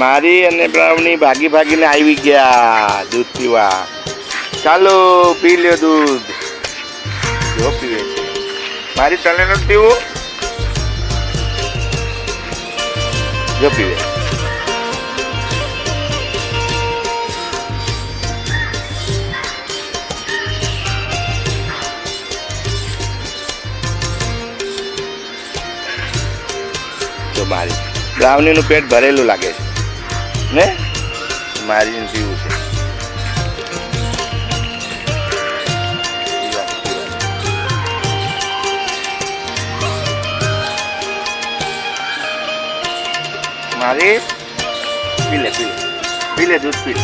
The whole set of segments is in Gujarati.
મારી અને બ્રાઉની ભાગી ભાગીને આવી ગયા દૂધ પીવા. ચાલો, પી લ્યો દૂધ. જો પીવે મારી તને નથી પીવું? જો પીવે. જો મારી બ્રાઉનીનું પેટ ભરેલું લાગે છે. ને? મારીને જીવું છે. મારી? પી લે પી લે. પી લે દૂધ પી લે.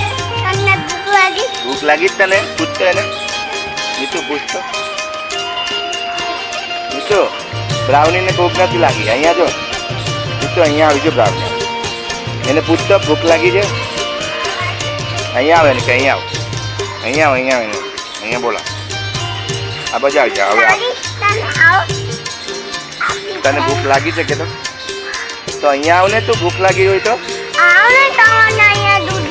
ભૂખ લાગી? જ તને? પૂછતો એને? મીઠું પૂછતો? મીઠું? બ્રાઉનીને ભૂખ નથી લાગી. અહીંયા જો. મીઠું અહીંયા આવી જો બ્રાઉની એને પૂછતો ભૂખ લાગી છે? અહીંયા આવે ને કે અહીંયા આવ. અહીંયા આવ અહીંયા આવે અહીંયા બોલા આ બાજુ આવી જા હવે તને ભૂખ લાગી છે કે તો? તો અહીંયા આવ ને તું ભૂખ લાગી હોય તો. આવો અહીંયા દૂધ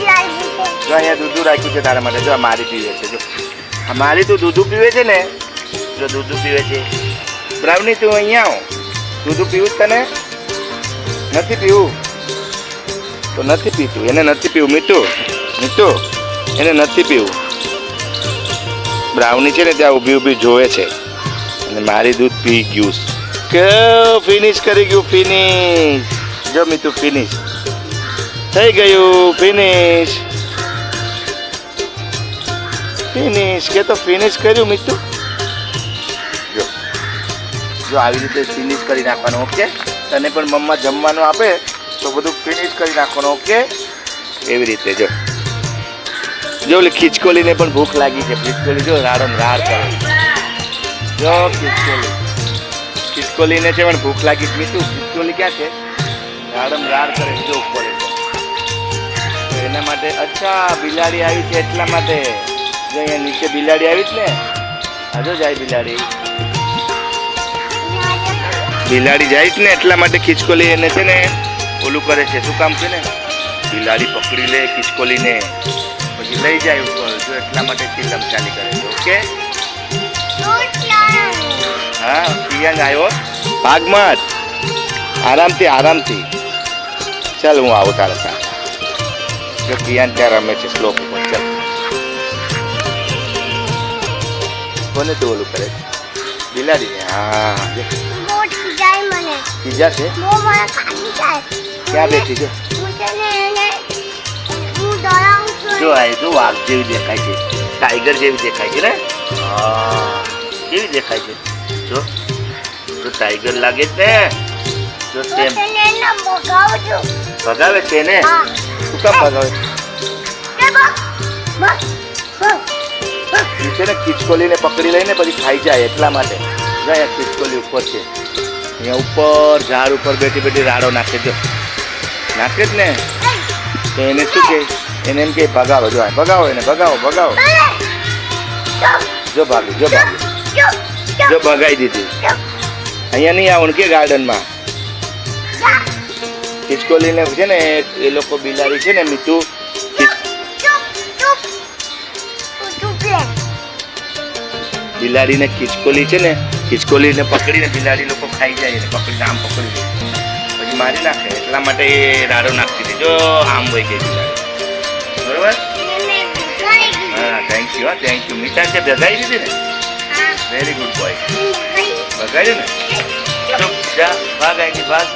જો અહીંયા દૂધું રાખ્યું છે તારા માટે જો આ મારી પીવે છે જો. મારી તું દૂધું પીવે છે ને જો દૂધું પીવે છે. બ્રાવની તું અહીંયા આવ. દૂધું પીવું તને? નથી પીવું? તો નથી પીતું. એને નથી પીવું. મીઠું? મીઠું? એને નથી પીવું. બ્રાઉની છે ને ત્યાં ઊભી ઊભી જોવે છે. અને મારી દૂધ પી ગયું કે ફિનિશ કરી ગયું ફિનિશ જો મીઠું ફિનિશ થઈ ગયું ફિનિશ ફિનિશ કે તો ફિનિશ કર્યું મીઠું? જો. જો આવી રીતે ફિનિશ કરી નાખવાનું ઓકે તને પણ મમ્મા જમવાનું આપે. તો બધું ફિનિશ કરી નાખવાનું ઓકે એવી રીતે, જો. જો ઓલી ખીચકોલીને પણ ભૂખ લાગી છે. ખીચકોલી જો રાડમ રાડ કરે. જો ખીચકોલી. ખીચકોલીને છે પણ ભૂખ લાગી છે. તું ખીચકોલી ક્યાં છે? રાડમ રાડ કરે જો ઉપર તો. એના માટે, અચ્છા, બિલાડી આવી છે એટલા માટે. જો અહીંયા નીચે બિલાડી આવી જ ને. આ જો જાય બિલાડી. બિલાડી જાય જ ને એટલા માટે ખીચકોલી એને છે ને ઓલું કરે છે શું કામ છે ને? બિલાડી પકડી લે ખિસકોલીને પછી લઈ જાય ઉપર જો એટલા માટે ચિલ્લમ ચાલી કરે છે ઓકે? હા પિયાંગ આવ્યો ભાગમત આરામથી આરામથી. ચાલ હું આવું તારે ત્યાં. જો પિયાન ત્યાં રમે છે શ્લોક ઉપર ચાલ. કોને તું ઓલું કરે છે? બિલાડીને હા જો. ક્યાં બેઠી છે? જો આ જો વાઘ જેવી દેખાય છે. ટાઈગર જેવી દેખાય છે ને? હા કેવી દેખાય છે? જો જો ટાઈગર લાગે છે ને? જો સેમ. ભગાવું છું ને? હા. શું કામ ભગાવે? તે છે ને ખિચકોલીને પકડી લઈને પછી ખાઈ જાય એટલા માટે. જાય ખિચકોલી ઉપર છે. અહીંયા ઉપર ઝાડ ઉપર બેઠી બેઠી રાડો નાખે જો નાખે જ ને. તો એને શું કહે એને એમ કે, ભગાવો, જો ભગાવો એને, ભગાવો ભગાવો. જો ભાગી જો ભાગી. જો ભગાઈ દીધી. અહીંયા નહીં આવવાનું કે ગાર્ડનમાં. ખિસકોલીને છે ને, એ લોકો બિલાડી છે ને, મીઠું. બિલાડીને ખિસકોલી છે ને ખિસકોલીને પકડીને બિલાડી લોકો ખાઈ જાય, એને પકડીને આમ પકડી મારી નાખે, એટલા માટે રાડો નાખતી હતી. જો આમ હોય કે બરોબર? હા થેન્ક યુ હા થેન્ક યુ મીઠા છે ભગાઈ દીધી ને? વેરી ગુડ બોય ભગાડ્યું ને? ચૂપ જા, ભાગ આવી ભાગ.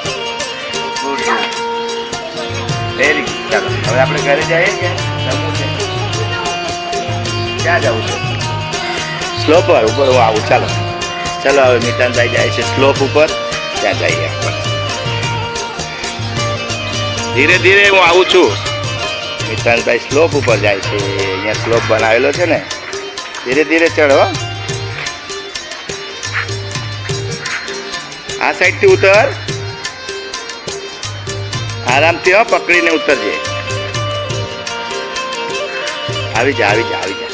ગુડ ગુડ વેરી ગુડ ચાલો, હવે આપણે ઘરે જઈએ કે જમવું છે? ક્યાં જવું છે? સ્લોપ પર, ઉપર. હું આવું ચાલો. ચાલો, હવે મિતાનભાઈ જાય છે. સ્લોપ ઉપર. ત્યાં જઈએ આપણે. ધીરે ધીરે હું આવું છું. મિતાનભાઈ સ્લોપ ઉપર જાય છે. અહીંયા સ્લોપ બનાવેલો છે ને. ધીરે ધીરે ચડો આ સાઈડથી ઉતર. આરામથી હો પકડીને ઉતરજે. આવી જા આવી જા આવી જા.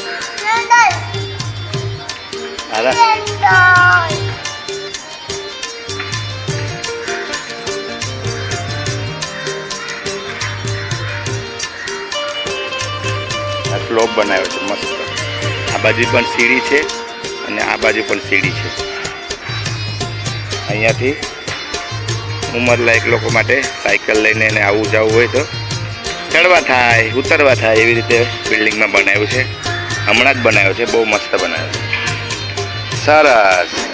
આરામ. સ્લોપ બનાવ્યો છે, મસ્ત. આ બાજુ પણ સીડી છે અને આ બાજુ પણ સીડી છે. અહીંયાથી ઉંમરલાયક લોકો માટે સાયકલ લઈને એને આવવું જવું હોય તો ચડવા થાય, ઉતરવા થાય એવી રીતે બિલ્ડિંગમાં બનાવ્યું છે. હમણાં જ બનાવ્યો છે, બહુ મસ્ત બનાવ્યો છે. સરસ.